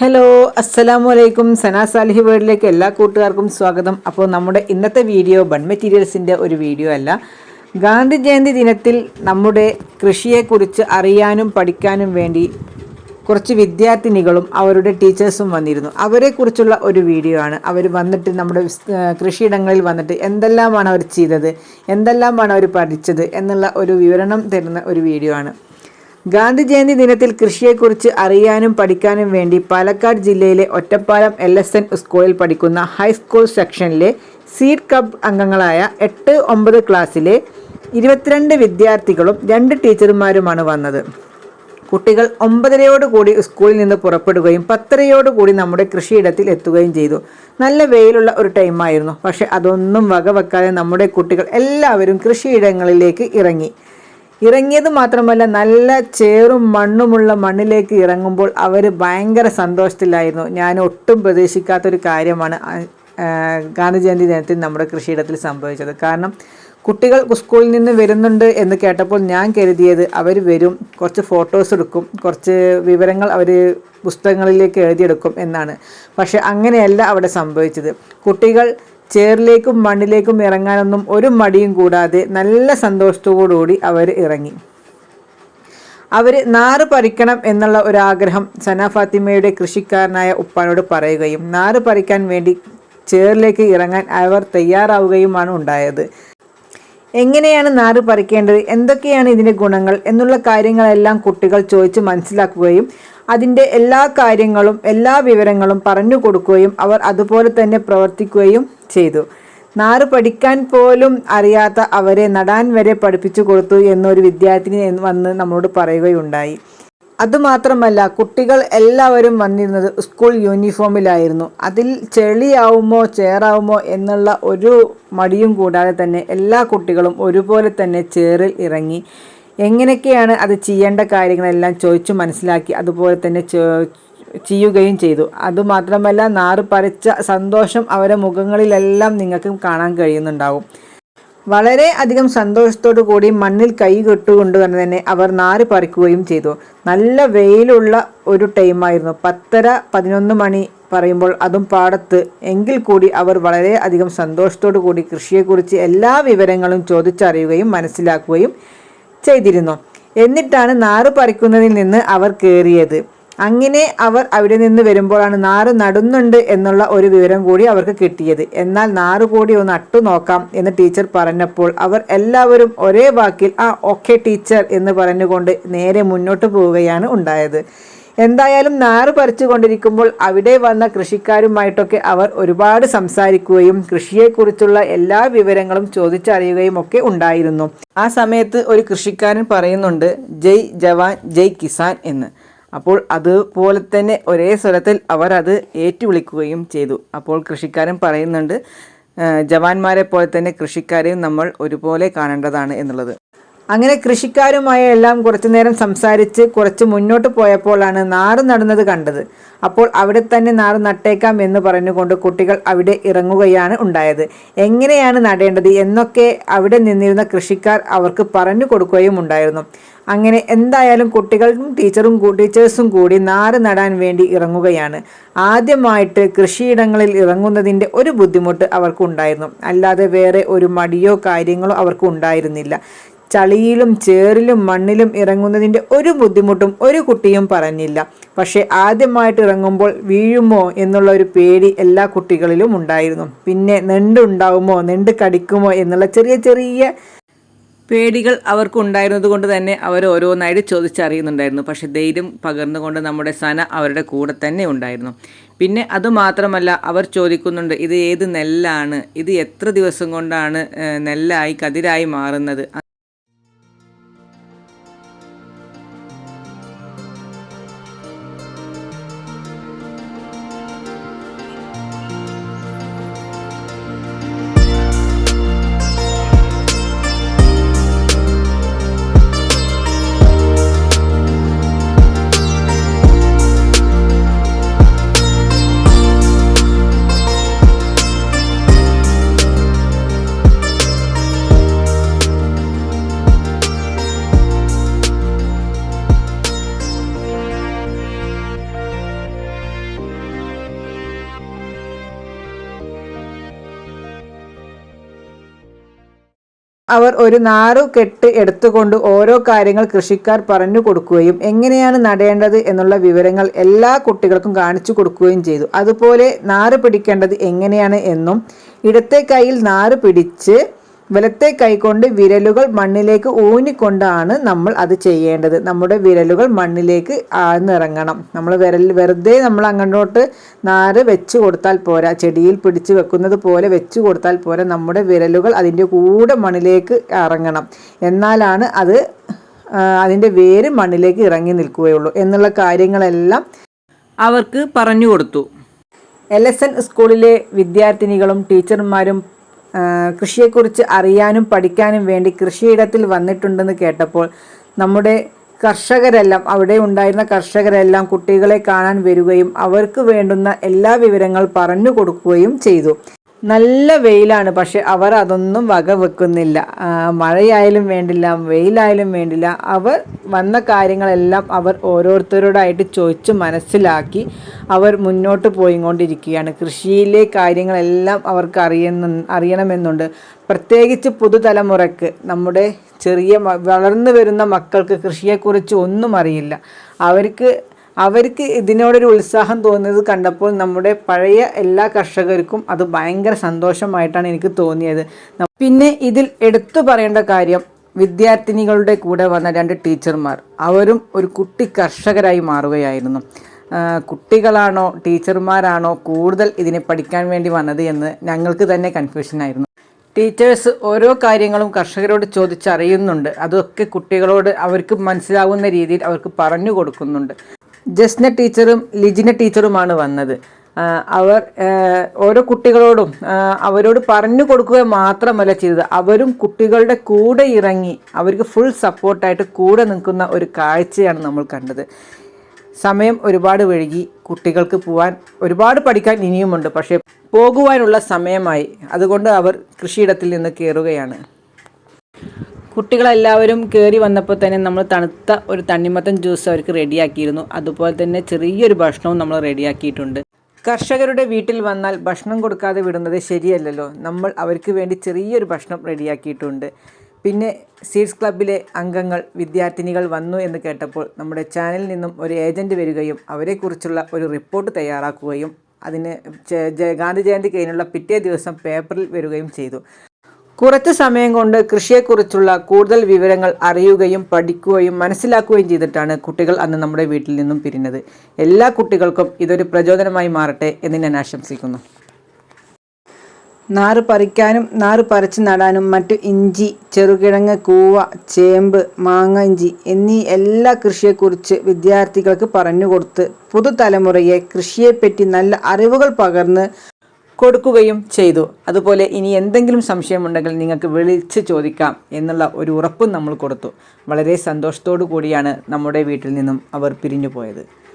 Hello അസ്സലാമു അലൈക്കും സനാ സാലിഹി വേർഡിലേക്ക് എല്ലാ കൂട്ടുകാർക്കും സ്വാഗതം. അപ്പോൾ നമ്മുടെ ഇന്നത്തെ വീഡിയോ ബൺ മെറ്റീരിയൽസിന്റെ ഒരു വീഡിയോ അല്ല. ഗാന്ധി ജയന്തി ദിനത്തിൽ നമ്മുടെ കൃഷിയെക്കുറിച്ച് അറിയാനും പഠിക്കാനും വേണ്ടി കുറച്ച് വിദ്യാർത്ഥിനികളും അവരുടെ ടീച്ചേഴ്സും വന്നിരുന്നു. അവരെക്കുറിച്ചുള്ള ഒരു വീഡിയോ ആണ്. അവർ വന്നിട്ട് നമ്മുടെ കൃഷിയിടങ്ങളിൽ വന്നിട്ട് എന്തെല്ലാമാണ് അവർ ചെയ്തത് എന്തെല്ലാമാണ് അവർ പഠിച്ചത് എന്നുള്ള ഒരു വിവരണം തരുന്ന ഒരു വീഡിയോ ആണ്. ഗാന്ധി ജയന്തി ദിനത്തിൽ കൃഷിയെക്കുറിച്ച് അറിയാനും പഠിക്കാനും വേണ്ടി പാലക്കാട് ജില്ലയിലെ ഒറ്റപ്പാലം എൽ എസ് എൻ സ്കൂളിൽ പഠിക്കുന്ന ഹൈസ്കൂൾ സെക്ഷനിലെ സീഡ് കബ് അംഗങ്ങളായ എട്ട് ഒമ്പത് ക്ലാസ്സിലെ ഇരുപത്തിരണ്ട് വിദ്യാർത്ഥികളും രണ്ട് ടീച്ചർമാരുമാണ് വന്നത്. കുട്ടികൾ ഒമ്പതരയോടുകൂടി സ്കൂളിൽ നിന്ന് പുറപ്പെടുകയും പത്തരയോടുകൂടി നമ്മുടെ കൃഷിയിടത്തിൽ എത്തുകയും ചെയ്തു. നല്ല വെയിലുള്ള ഒരു ടൈമായിരുന്നു. പക്ഷേ അതൊന്നും വകവെക്കാതെ നമ്മുടെ കുട്ടികൾ എല്ലാവരും കൃഷിയിടങ്ങളിലേക്ക് ഇറങ്ങി. ഇറങ്ങിയത് മാത്രമല്ല നല്ല ചേറും മണ്ണുമുള്ള മണ്ണിലേക്ക് ഇറങ്ങുമ്പോൾ അവർ ഭയങ്കര സന്തോഷത്തിലായിരുന്നു. ഞാൻ ഒട്ടും പ്രതീക്ഷിക്കാത്തൊരു കാര്യമാണ് ആ, ആ, ഗാന്ധി ജയന്തി ദിനത്തിൽ നമ്മുടെ കൃഷിയിടത്തിൽ സംഭവിച്ചത്. കാരണം കുട്ടികൾ സ്കൂളിൽ നിന്ന് വരുന്നുണ്ട് എന്ന് കേട്ടപ്പോൾ ഞാൻ കരുതിയത് അവർ വരും കുറച്ച് ഫോട്ടോസ് എടുക്കും കുറച്ച് വിവരങ്ങൾ അവർ പുസ്തകങ്ങളിലേക്ക് എഴുതിയെടുക്കും എന്നാണ്. പക്ഷെ അങ്ങനെയല്ല അവിടെ സംഭവിച്ചത്. കുട്ടികൾ ചേറിലേക്കും മണ്ണിലേക്കും ഇറങ്ങാനൊന്നും ഒരു മടിയും കൂടാതെ നല്ല സന്തോഷത്തോടുകൂടി അവർ ഇറങ്ങി. അവർ നാറ് പറിക്കണം എന്നുള്ള ഒരാഗ്രഹം സന ഫാത്തിമയുടെ കൃഷിക്കാരനായ ഉപ്പാനോട് പറയുകയും നാറ് പറിക്കാൻ വേണ്ടി ചേറിലേക്ക് ഇറങ്ങാൻ അവർ തയ്യാറാവുകയുമാണ് ഉണ്ടായത്. എങ്ങനെയാണ് നാറ് പറിക്കേണ്ടത്? എന്തൊക്കെയാണ് ഇതിന്റെ ഗുണങ്ങൾ? എന്നുള്ള കാര്യങ്ങളെല്ലാം കുട്ടികൾ ചോദിച്ച് മനസ്സിലാക്കുകയും അതിന്റെ എല്ലാ കാര്യങ്ങളും എല്ലാ വിവരങ്ങളും പറഞ്ഞു കൊടുക്കുകയും അവർ അതുപോലെ തന്നെ പ്രവർത്തിക്കുകയും ചെയ്തു. നാറ് പഠിക്കാൻ പോലും അറിയാത്ത അവരെ നടാൻ വരെ പഠിപ്പിച്ചു കൊടുത്തു എന്നൊരു വിദ്യാർത്ഥിനി വന്ന് നമ്മളോട് പറയുകയുണ്ടായി. അതുമാത്രമല്ല കുട്ടികൾ എല്ലാവരും വന്നിരുന്നത് സ്കൂൾ യൂണിഫോമിലായിരുന്നു. അതിൽ ചെളിയാവുമോ ചേറാവുമോ എന്നുള്ള ഒരു മടിയും കൂടാതെ തന്നെ എല്ലാ കുട്ടികളും ഒരുപോലെ തന്നെ ചേറിൽ ഇറങ്ങി. എങ്ങനെയൊക്കെയാണ് അത് ചെയ്യേണ്ട കാര്യങ്ങളെല്ലാം ചോദിച്ചു മനസ്സിലാക്കി അതുപോലെ തന്നെ ചെയ്യുകയും ചെയ്തു. അതുമാത്രമല്ല നാറ് പറിച്ച സന്തോഷം അവരുടെ മുഖങ്ങളിലെല്ലാം നിങ്ങൾക്ക് കാണാൻ കഴിയുന്നുണ്ടാവും. വളരെ അധികം സന്തോഷത്തോടു കൂടി മണ്ണിൽ കൈ കെട്ടുകൊണ്ട് തന്നെ അവർ നാര് പറിക്കുകയും ചെയ്തു. നല്ല വെയിലുള്ള ഒരു ടൈമായിരുന്നു പത്തര പതിനൊന്ന് മണി പറയുമ്പോൾ അതും പാടത്ത്. എങ്കിൽ കൂടി അവർ വളരെ അധികം സന്തോഷത്തോടു കൂടി കൃഷിയെക്കുറിച്ച് എല്ലാ വിവരങ്ങളും ചോദിച്ചറിയുകയും മനസ്സിലാക്കുകയും ചെയ്തിരുന്നു. എന്നിട്ടാണ് നാറ് പറിക്കുന്നതിൽ നിന്ന് അവർ കയറിയത് അങ്ങനെ അവർ അവിടെ നിന്ന് വരുമ്പോഴാണ് നാറ് നടുന്നുണ്ട് എന്നുള്ള ഒരു വിവരം കൂടി അവർക്ക് കിട്ടിയത്. എന്നാൽ നാറ് കൂടി ഒന്ന് അട്ടു നോക്കാം എന്ന് ടീച്ചർ പറഞ്ഞപ്പോൾ അവർ എല്ലാവരും ഒരേ വാക്കിൽ ആ ഓക്കെ ടീച്ചർ എന്ന് പറഞ്ഞുകൊണ്ട് നേരെ മുന്നോട്ട് പോവുകയാണ് ഉണ്ടായത്. എന്തായാലും നാറ് പറിച്ചുകൊണ്ടിരിക്കുമ്പോൾ അവിടെ വന്ന കൃഷിക്കാരുമായിട്ടൊക്കെ അവർ ഒരുപാട് സംസാരിക്കുകയും കൃഷിയെക്കുറിച്ചുള്ള എല്ലാ വിവരങ്ങളും ചോദിച്ചറിയുകയും ഒക്കെ ഉണ്ടായിരുന്നു. ആ സമയത്ത് ഒരു കൃഷിക്കാരൻ പറയുന്നുണ്ട് ജയ് ജവാൻ ജയ് കിസാൻ എന്ന്. അപ്പോൾ അതുപോലെ തന്നെ ഒരേ സ്വരത്തിൽ അവർ അത് ഏറ്റുവിളിക്കുകയും ചെയ്തു. അപ്പോൾ കൃഷിക്കാരൻ പറയുന്നുണ്ട് "ആ, ജവാന്മാരെ പോലെ തന്നെ കൃഷിക്കാരെയും നമ്മൾ ഒരുപോലെ കാണേണ്ടതാണ് എന്നുള്ളത്. അങ്ങനെ കൃഷിക്കാരുമായി എല്ലാം കുറച്ചു നേരം സംസാരിച്ച് കുറച്ച് മുന്നോട്ട് പോയപ്പോഴാണ് നാറ് നടുന്നത് കണ്ടത്. അപ്പോൾ അവിടെ തന്നെ നാറ് നട്ടേക്കാം എന്ന് പറഞ്ഞുകൊണ്ട് കുട്ടികൾ അവിടെ ഇറങ്ങുകയാണ് ഉണ്ടായത്. എങ്ങനെയാണ് നടേണ്ടത് എന്നൊക്കെ അവിടെ നിന്നിരുന്ന കൃഷിക്കാർ അവർക്ക് പറഞ്ഞു കൊടുക്കുകയും ഉണ്ടായിരുന്നു. അങ്ങനെ എന്തായാലും കുട്ടികളും ടീച്ചറും ടീച്ചേഴ്സും കൂടി നാറ് നടാൻ വേണ്ടി ഇറങ്ങുകയാണ്. ആദ്യമായിട്ട് കൃഷിയിടങ്ങളിൽ ഇറങ്ങുന്നതിന്റെ ഒരു ബുദ്ധിമുട്ട് അവർക്കുണ്ടായിരുന്നു. അല്ലാതെ വേറെ ഒരു മടിയോ കാര്യങ്ങളോ അവർക്ക് ഉണ്ടായിരുന്നില്ല ചളിയിലും ചേറിലും മണ്ണിലും ഇറങ്ങുന്നതിന്റെ ഒരു ബുദ്ധിമുട്ടും ഒരു കുട്ടിയും പറഞ്ഞില്ല. പക്ഷേ ആദ്യമായിട്ട് ഇറങ്ങുമ്പോൾ വീഴുമോ എന്നുള്ള ഒരു പേടി എല്ലാ കുട്ടികളിലും ഉണ്ടായിരുന്നു. പിന്നെ നെണ്ടുണ്ടാവുമോ നെണ്ട് കടിക്കുമോ എന്നുള്ള ചെറിയ ചെറിയ പേടികൾ അവർക്കുണ്ടായിരുന്നത് കൊണ്ട് തന്നെ അവർ ഓരോന്നായിട്ട് ചോദിച്ചറിയുന്നുണ്ടായിരുന്നു. പക്ഷെ ധൈര്യം പകർന്നുകൊണ്ട് നമ്മുടെ സന അവരുടെ കൂടെ തന്നെ ഉണ്ടായിരുന്നു. പിന്നെ അതുമാത്രമല്ല അവർ ചോദിക്കുന്നുണ്ട് ഇത് ഏത് നെല്ലാണ്? ഇത് എത്ര ദിവസം കൊണ്ടാണ് നെല്ലായി കതിരായി മാറുന്നത്? അവർ ഒരു നാറു കെട്ട് എടുത്തുകൊണ്ട് ഓരോ കാര്യങ്ങൾ കൃഷിക്കാർ പറഞ്ഞു കൊടുക്കുകയും എങ്ങനെയാണ് നടേണ്ടത് എന്നുള്ള വിവരങ്ങൾ എല്ലാ കുട്ടികൾക്കും കാണിച്ചു കൊടുക്കുകയും ചെയ്തു. അതുപോലെ നാറ് പിടിക്കേണ്ടത് എങ്ങനെയാണ് എന്നും ഇടത്തെ കൈയിൽ നാറ് പിടിച്ച് വലത്തെ കൈകൊണ്ട് വിരലുകൾ മണ്ണിലേക്ക് ഊന്നിക്കൊണ്ടാണ് നമ്മൾ അത് ചെയ്യേണ്ടത്. നമ്മുടെ വിരലുകൾ മണ്ണിലേക്ക് ആഴ്ന്നിറങ്ങണം നമ്മൾ വിരൽ വെറുതെ നമ്മൾ അങ്ങോട്ട് നാര് വെച്ച് കൊടുത്താൽ പോരാ. ചെടിയിൽ പിടിച്ച് വെക്കുന്നത് പോലെ വെച്ച് കൊടുത്താൽ പോരാ. നമ്മുടെ വിരലുകൾ അതിന്റെ കൂടെ മണ്ണിലേക്ക് ഇറങ്ങണം. എന്നാലാണ് അത് അതിന്റെ വേര് മണ്ണിലേക്ക് ഇറങ്ങി നിൽക്കുകയുള്ളൂ എന്നുള്ള കാര്യങ്ങളെല്ലാം അവർക്ക് പറഞ്ഞു കൊടുത്തു. എൽ എസ് എൻ സ്കൂളിലെ വിദ്യാർത്ഥിനികളും ടീച്ചർമാരും കൃഷിയെക്കുറിച്ച് അറിയാനും പഠിക്കാനും വേണ്ടി കൃഷിയിടത്തിൽ വന്നിട്ടുണ്ടെന്ന് കേട്ടപ്പോൾ നമ്മുടെ കർഷകരെല്ലാം അവിടെ ഉണ്ടായിരുന്ന കർഷകരെല്ലാം കുട്ടികളെ കാണാൻ വരികയും അവർക്ക് വേണ്ടുന്ന എല്ലാ വിവരങ്ങൾ പറഞ്ഞു കൊടുക്കുകയും ചെയ്തു. നല്ല വെയിലാണ് പക്ഷെ അവർ അതൊന്നും വക വെക്കുന്നില്ല മഴയായാലും വേണ്ടില്ല വെയിലായാലും വേണ്ടില്ല. അവർ വന്ന കാര്യങ്ങളെല്ലാം അവർ ഓരോരുത്തരോടായിട്ട് ചോദിച്ച് മനസ്സിലാക്കി അവർ മുന്നോട്ട് പോയിക്കൊണ്ടിരിക്കുകയാണ്. കൃഷിയിലെ കാര്യങ്ങളെല്ലാം അവർക്ക് അറിയുന്ന അറിയണമെന്നുണ്ട്. പ്രത്യേകിച്ച് പുതുതലമുറയ്ക്ക് നമ്മുടെ ചെറിയ വളർന്നു വരുന്ന മക്കൾക്ക് കൃഷിയെക്കുറിച്ച് ഒന്നും അറിയില്ല. അവർക്ക് അവർക്ക് ഇതിനോടൊരു ഉത്സാഹം തോന്നിയത് കണ്ടപ്പോൾ നമ്മുടെ പഴയ എല്ലാ കർഷകർക്കും അത് ഭയങ്കര സന്തോഷമായിട്ടാണ് എനിക്ക് തോന്നിയത്. പിന്നെ ഇതിൽ എടുത്തു പറയേണ്ട കാര്യം വിദ്യാർത്ഥിനികളുടെ കൂടെ വന്ന രണ്ട് ടീച്ചർമാർ. അവരും ഒരു കുട്ടി കർഷകരായി മാറുകയായിരുന്നു. കുട്ടികളാണോ ടീച്ചർമാരാണോ കൂടുതൽ ഇതിനെ പഠിക്കാൻ വേണ്ടി വന്നത് എന്ന് ഞങ്ങൾക്ക് തന്നെ കൺഫ്യൂഷനായിരുന്നു ടീച്ചേഴ്സ് ഓരോ കാര്യങ്ങളും കർഷകരോട് ചോദിച്ചറിയുന്നുണ്ട്. അതൊക്കെ കുട്ടികളോട് അവർക്ക് മനസ്സിലാവുന്ന രീതിയിൽ അവർക്ക് പറഞ്ഞു കൊടുക്കുന്നുണ്ട്. ജസ്ന ടീച്ചറും ലിജിന ടീച്ചറുമാണ് വന്നത്. അവർ ഓരോ കുട്ടികളോടും അവരോട് പറഞ്ഞു കൊടുക്കുക മാത്രമല്ല ചെയ്തത്. അവരും കുട്ടികളുടെ കൂടെ ഇറങ്ങി അവർക്ക് ഫുൾ സപ്പോർട്ടായിട്ട് കൂടെ നിൽക്കുന്ന ഒരു കാഴ്ചയാണ് നമ്മൾ കണ്ടത്. സമയം ഒരുപാട് വഴുകി കുട്ടികൾക്ക് പോകാൻ ഒരുപാട് പഠിക്കാൻ ഇനിയുമുണ്ട്. പക്ഷേ പോകുവാനുള്ള സമയമായി. അതുകൊണ്ട് അവർ കൃഷിയിടത്തിൽ നിന്ന് കയറുകയാണ്. കുട്ടികളെല്ലാവരും കയറി വന്നപ്പോൾ തന്നെ നമ്മൾ തണുത്ത ഒരു തണ്ണിമത്തൻ ജ്യൂസ് അവർക്ക് റെഡിയാക്കിയിരുന്നു. അതുപോലെ തന്നെ ചെറിയൊരു ഭക്ഷണവും നമ്മൾ റെഡിയാക്കിയിട്ടുണ്ട്. കർഷകരുടെ വീട്ടിൽ വന്നാൽ ഭക്ഷണം കൊടുക്കാതെ വിടുന്നത് ശരിയല്ലല്ലോ. നമ്മൾ അവർക്ക് വേണ്ടി ചെറിയൊരു ഭക്ഷണം റെഡിയാക്കിയിട്ടുണ്ട്. പിന്നെ സീഡ്സ് ക്ലബിലെ അംഗങ്ങൾ വിദ്യാർത്ഥിനികൾ വന്നു എന്ന് കേട്ടപ്പോൾ നമ്മുടെ ചാനലിൽ നിന്നും ഒരു ഏജന്റ് വരികയും അവരെക്കുറിച്ചുള്ള ഒരു റിപ്പോർട്ട് തയ്യാറാക്കുകയും അതിന് ഗാന്ധി ജയന്തി കഴിഞ്ഞുള്ള പിറ്റേ ദിവസം പേപ്പറിൽ വരികയും ചെയ്തു. കുറച്ച് സമയം കൊണ്ട് കൃഷിയെക്കുറിച്ചുള്ള കൂടുതൽ വിവരങ്ങൾ അറിയുകയും പഠിക്കുകയും മനസ്സിലാക്കുകയും ചെയ്തിട്ടാണ് കുട്ടികൾ അന്ന് നമ്മുടെ വീട്ടിൽ നിന്നും പിരിഞ്ഞത്. എല്ലാ കുട്ടികൾക്കും ഇതൊരു പ്രചോദനമായി മാറട്ടെ എന്ന് ഞാൻ ആശംസിക്കുന്നു. നാറ് പറിക്കാനും നാറ് പറിച്ച് നടാനും മറ്റു ഇഞ്ചി ചെറുകിഴങ്ങ് കൂവ ചേമ്പ് മാങ്ങ ഇഞ്ചി എന്നീ എല്ലാ കൃഷിയെക്കുറിച്ച് വിദ്യാർത്ഥികൾക്ക് പറഞ്ഞുകൊടുത്ത് പുതുതലമുറയെ കൃഷിയെപ്പറ്റി നല്ല അറിവുകൾ പകർന്ന് കൊടുക്കുകയും ചെയ്തു. അതുപോലെ ഇനി എന്തെങ്കിലും സംശയമുണ്ടെങ്കിൽ നിങ്ങൾക്ക് വിളിച്ച് ചോദിക്കാം എന്നുള്ള ഒരു ഉറപ്പും നമ്മൾ കൊടുത്തു. വളരെ സന്തോഷത്തോടു കൂടിയാണ് നമ്മുടെ വീട്ടിൽ നിന്നും അവർ പിരിഞ്ഞു പോയത്